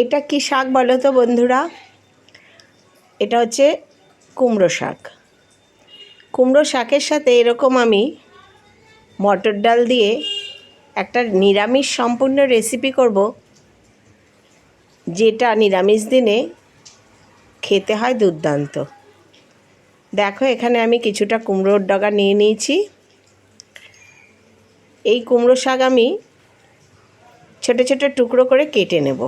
এটা কি শাক বলো তো বন্ধুরা? এটা হচ্ছে কুমড়ো শাক। কুমড়ো শাকের সাথে এরকম আমি মটর ডাল দিয়ে একটা নিরামিষ সম্পূর্ণ রেসিপি করব, যেটা নিরামিষ দিনে খেতে হয় দুর্দান্ত। দেখো, এখানে আমি কিছুটা কুমড়োর ডগা নিয়ে নিয়েছি। এই কুমড়ো শাক আমি ছোটো ছোটো টুকরো করে কেটে নেব।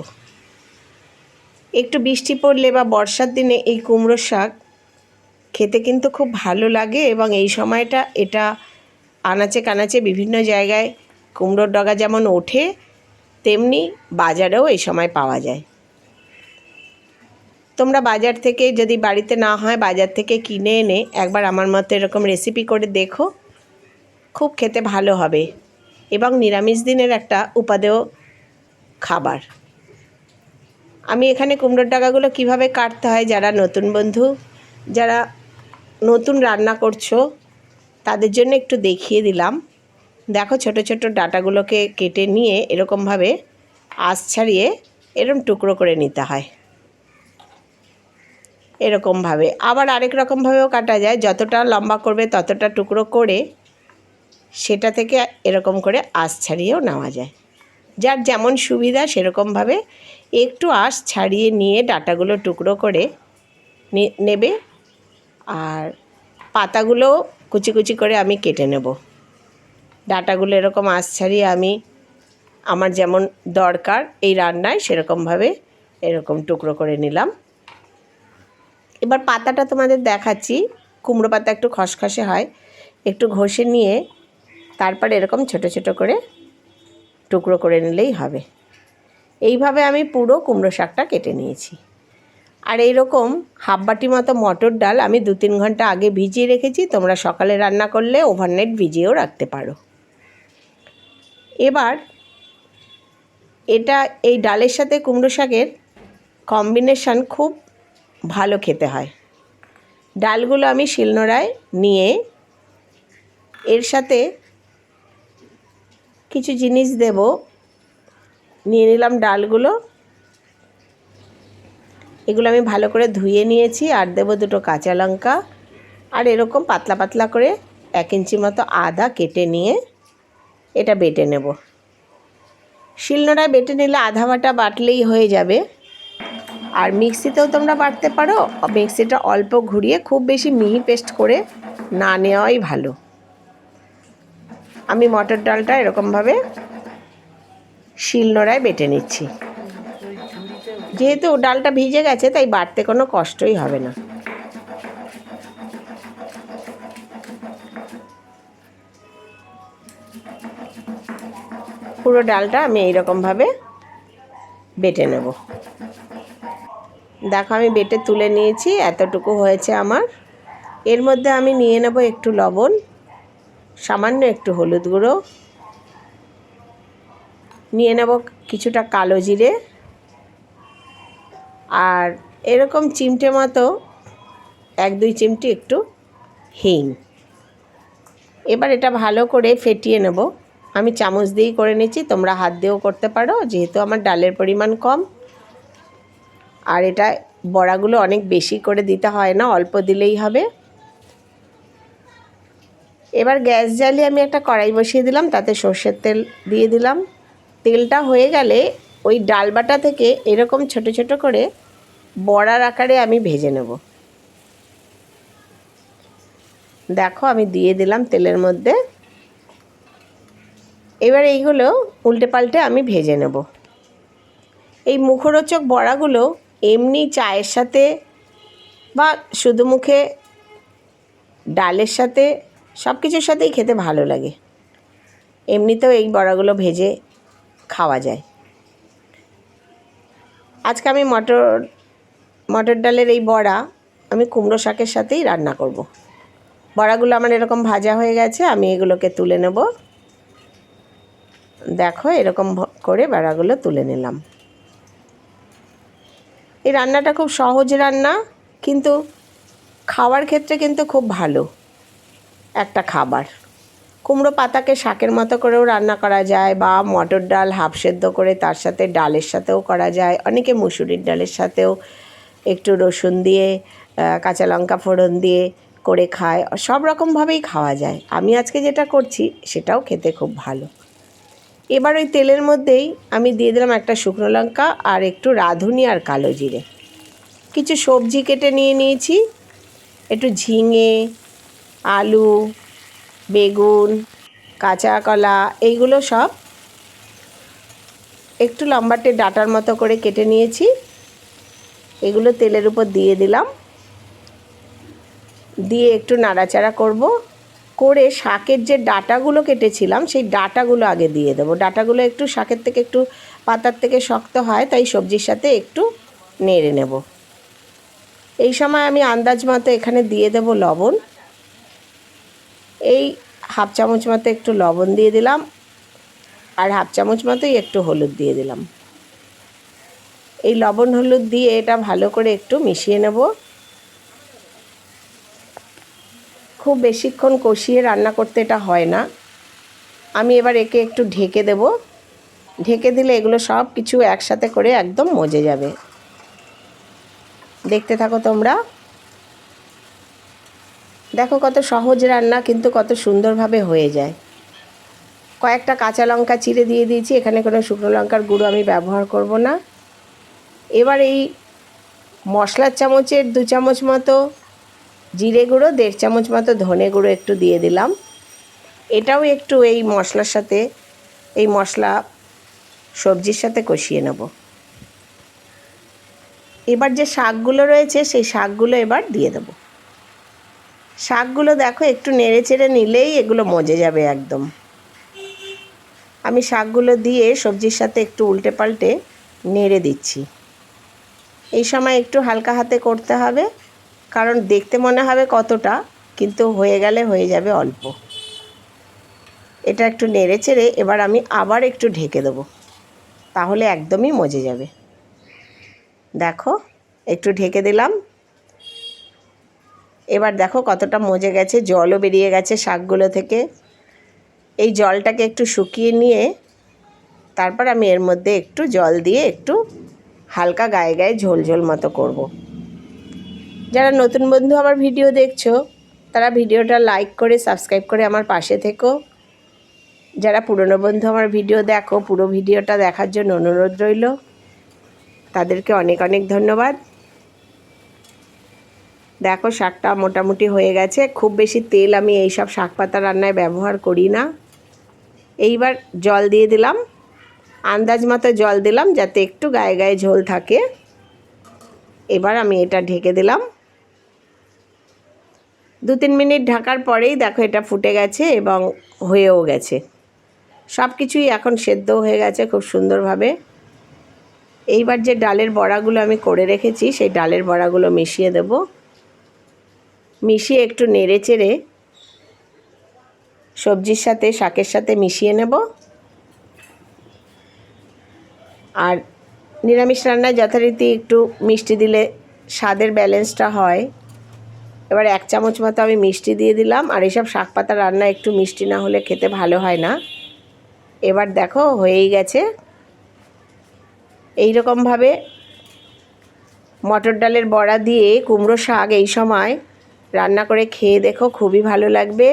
একটু বৃষ্টি পড়লে বা বর্ষার দিনে এই কুমড়ো শাক খেতে কিন্তু খুব ভালো লাগে এবং এই সময়টা এটা আনাচে কানাচে বিভিন্ন জায়গায় কুমড়োর ডগা যেমন ওঠে, তেমনি বাজারেও এই সময় পাওয়া যায়। তোমরা বাজার থেকে যদি বাড়িতে না হয় বাজার থেকে কিনে এনে একবার আমার মতো এরকম রেসিপি করে দেখো, খুব খেতে ভালো হবে এবং নিরামিষ দিনের একটা উপাদেয় খাবার। আমি এখানে কুমড়োর ডাকাগুলো কীভাবে কাটতে হয় যারা নতুন বন্ধু, যারা নতুন রান্না করছ, তাদের জন্য একটু দেখিয়ে দিলাম। দেখো ছোট ছোট ডাটাগুলোকে কেটে নিয়ে এরকমভাবে আঁশ ছাড়িয়ে এরকম টুকরো করে নিতে হয়। এরকমভাবে। আবার আরেক রকমভাবেও কাটা যায়। যতটা লম্বা করবে ততটা টুকরো করে সেটা থেকে এরকম করে আঁশ ছাড়িয়েও নেওয়া যায়। যার যেমন সুবিধা সেরকমভাবে একটু আঁশ ছাড়িয়ে নিয়ে ডাটাগুলো টুকরো করে নেবে আর পাতাগুলো কুচি কুচি করে আমি কেটে নেব। ডাটাগুলো এরকম আঁশ ছাড়িয়ে আমি আমার যেমন দরকার এই রান্নায় সেরকমভাবে এরকম টুকরো করে নিলাম। এবার পাতাটা তোমাদের দেখাচ্ছি, কুমড়ো পাতা একটু খসখসে হয়, একটু ঘষে নিয়ে তারপর এরকম ছোট ছোট করে টুকরো করে নিলেই হবে। এইভাবে আমি পুরো কুমড়ো শাকটা কেটে নিয়েছি। আর এইরকম হাফ বাটি মতো মটর ডাল আমি দু তিন ঘণ্টা আগে ভিজিয়ে রেখেছি, তোমরা সকালে রান্না করলে ওভারনাইট ভিজিয়েও রাখতে পারো। এবার এটা, এই ডালের সাথে কুমড়ো শাকের কম্বিনেশান খুব ভালো খেতে হয়। ডালগুলো আমি শিলনোড়ায় নিয়ে এর সাথে কিছু জিনিস দেব। নিয়ে নিলাম ডালগুলো। এগুলো আমি ভালো করে ধুয়ে নিয়েছি আর দেবো দুটো কাঁচা লঙ্কা। আর এরকম পাতলা পাতলা করে এক ইঞ্চি মতো আদা কেটে নিয়ে এটা বেটে নেব। শিলনোড়ায় বেটে নিলে আধা বাটা বাটলেই হয়ে যাবে। আর মিক্সিতেও তোমরা বাটতে পারো। মিক্সিটা অল্প ঘুরিয়ে খুব বেশি মিহি পেস্ট করে না নেওয়াই ভালো। আমি মটর ডালটা এরকমভাবে শিলনোড়ায় বেটে নিচ্ছি। যেহেতু ডালটা ভিজে গেছে, তাই বাড়তে কোনো কষ্টই হবে না। পুরো ডালটা আমি এইরকমভাবে বেটে নেব। দেখো, আমি বেটে তুলে নিয়েছি, এতটুকু হয়েছে আমার। এর মধ্যে আমি নিয়ে নেব একটু লবণ। সামান্য একটু হলুদ গুঁড়ো। নিয়ে নেব কিছুটা কালো জিরে। আর এরকম চিমটে মতো এক দুই চিমটি একটু হিং। এবার এটা ভালো করে ফেটিয়ে নেব। আমি চামচ দিয়েই করে নিচ্ছি, তোমরা হাত দিয়েও করতে পারো, যেহেতু আমার ডালের পরিমাণ কম। আর এটা বড়াগুলো অনেক বেশি করে দিতে হয় না, অল্প দিলেই হবে। এবার গ্যাস জ্বালিয়ে আমি একটা কড়াই বসিয়ে দিলাম, তাতে সর্ষের তেল দিয়ে দিলাম। তেলটা হয়ে গেলে ওই ডাল বাটা থেকে এরকম ছোট ছোট করে বড়ার আকারে আমি ভেজে নেব। দেখো আমি দিয়ে দিলাম তেলের মধ্যে। এবার এইগুলো উল্টে পাল্টে আমি ভেজে নেব। এই মুখরোচক বড়াগুলো এমনি চায়ের সাথে বা শুধু মুখে, ডালের সাথে সব কিছুর সাথেই খেতে ভালো লাগে। এমনিতেও এই বড়াগুলো ভেজে খাওয়া যায়। আজকে আমি মটর মটর ডালের এই বড়া আমি কুমড়ো শাকের সাথেই রান্না করব। বড়াগুলো আমার এরকম ভাজা হয়ে গেছে, আমি এগুলোকে তুলে নেব। দেখো, এরকম করে বড়াগুলো তুলে নিলাম। এই রান্নাটা খুব সহজ রান্না, কিন্তু খাওয়ার ক্ষেত্রে কিন্তু খুব ভালো। একটা খাবার। কুমড়ো পাতাকে শাকের মতো করেও রান্না করা যায় বা মটর ডাল হাফ সেদ্ধ করে তার সাথে ডালের সাথেও করা যায়। অনেকে মুসুরির ডালের সাথেও একটু রসুন দিয়ে কাঁচা লঙ্কা ফোড়ন দিয়ে করে খায়। সব রকমভাবেই খাওয়া যায়। আমি আজকে যেটা করছি সেটাও খেতে খুব ভালো। এবার ওই তেলের মধ্যেই আমি দিয়ে দিলাম একটা শুকনো লঙ্কা আর একটু রাঁধুনি আর কালো জিরে। কিছু সবজি কেটে নিয়ে নিয়েছি। একটু ঝিঙে আলু, বেগুন, কাঁচা কলা, এইগুলো সব একটু লম্বাটে ডাটার মতো করে কেটে নিয়েছি। এগুলো তেলের উপর দিয়ে দিলাম। দিয়ে একটু নাড়াচাড়া করব। করে শাকের যে ডাটাগুলো কেটেছিলাম, সেই ডাটাগুলো আগে দিয়ে দেবো। ডাটাগুলো একটু শাকের থেকে একটু পাতার থেকে শক্ত হয়, তাই সবজির সাথে একটু নেড়ে নেব। এই সময় আমি আন্দাজ মতো এখানে দিয়ে দেব লবণ। এই হাফ চামচ মতো একটু লবণ দিয়ে দিলাম আর হাফ চামচ মতোই একটু হলুদ দিয়ে দিলাম। এই লবণ হলুদ দিয়ে এটা ভালো করে একটু মিশিয়ে নেব। খুব বেশিক্ষণ কষিয়ে রান্না করতে এটা হয় না। আমি এবার একে একটু ঢেকে দেব। ঢেকে দিলে এগুলো সব কিছু একসাথে করে একদম মজে যাবে। দেখতে থাকো তোমরা। দেখো কত সহজ রান্না, কিন্তু কত সুন্দরভাবে হয়ে যায়। কয়েকটা কাঁচা লঙ্কা চিড়ে দিয়ে দিয়েছি, এখানে কোনো শুকনো লঙ্কার গুঁড়ো আমি ব্যবহার করব না। এবার এই মশলার চামচের দু চামচ মতো জিরে গুঁড়ো, দেড় চামচ মতো ধনে গুঁড়ো একটু দিয়ে দিলাম। এটাও একটু এই মশলার সাথে, এই মশলা সবজির সাথে কষিয়ে নেব। এবার যে শাকগুলো রয়েছে, সেই শাকগুলো এবার দিয়ে দেবো। শাকগুলো দেখো, একটু নেড়ে চেড়ে নিলেই এগুলো মজে যাবে একদম। আমি শাকগুলো দিয়ে সবজির সাথে একটু উল্টে পাল্টে নেড়ে দিচ্ছি। এই সময় একটু হালকা হাতে করতে হবে, কারণ দেখতে মনে হবে কতটা, কিন্তু হয়ে গেলে হয়ে যাবে অল্প। এটা একটু নেড়ে চেড়ে এবার আমি আবার একটু ঢেকে দেবো, তাহলে একদমই মজে যাবে। দেখো, একটু ঢেকে দিলাম এবার দেখো কতটা মজে গেছে, জলও বেরিয়ে গেছে শাকগুলো থেকে। এই জলটাকে একটু শুকিয়ে নিয়ে তারপর আমি এর মধ্যে একটু জল দিয়ে একটু হালকা গায়ে গায়ে ঝোল ঝোল মতো করব। যারা নতুন বন্ধু আমার ভিডিও দেখছ, তারা ভিডিওটা লাইক করে সাবস্ক্রাইব করে আমার পাশে থেকো। যারা পুরনো বন্ধু আমার ভিডিও দেখো, পুরো ভিডিওটা দেখার জন্য অনুরোধ রইল। তাদেরকে অনেক অনেক ধন্যবাদ। দেখো, শাকটা মোটামুটি হয়ে গেছে। খুব বেশি তেল আমি এই সব শাক পাতা রান্নায় ব্যবহার করি না। এইবার জল দিয়ে দিলাম। আন্দাজ মতো জল দিলাম যাতে একটু গায়ে গায়ে ঝোল থাকে। এবার আমি এটা ঢেকে দিলাম। দু তিন মিনিট ঢাকার পরেই দেখো এটা ফুটে গেছে এবং হয়েও গেছে। সব কিছুই এখন সেদ্ধ হয়ে গেছে খুব সুন্দরভাবে। এইবার যে ডালের বড়াগুলো আমি করে রেখেছি, সেই ডালের বড়াগুলো মিশিয়ে দেবো। মিশিয়ে একটু নেড়ে চেড়ে সবজির সাথে, শাকের সাথে মিশিয়ে নেব। আর নিরামিষ রান্নায় যথারীতি একটু মিষ্টি দিলে স্বাদের ব্যালেন্সটা হয়। এবার এক চামচ মতো আমি মিষ্টি দিয়ে দিলাম। আর এইসব শাক পাতা রান্না একটু মিষ্টি না হলে খেতে ভালো হয় না। এবার দেখো, হয়েই গেছে। এই রকমভাবে মটর ডালের বড়া দিয়ে কুমড়ো শাক এই সময় রান্না করে খেয়ে দেখো, খুবই ভালো লাগবে।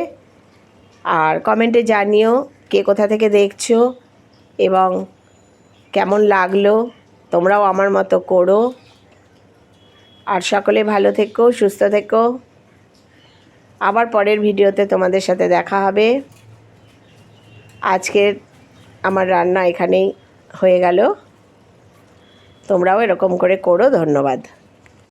আর কমেন্টে জানিও কে কোথা থেকে দেখছ এবং কেমন লাগল, তোমরাও আমার মতো করো। আর সকলে ভালো থেকো, সুস্থ থেকো। আবার পরের ভিডিওতে তোমাদের সাথে দেখা হবে। আজকের আমার রান্না এখানেই হয়ে গেল। তোমরাও এরকম করে করো, ধন্যবাদ।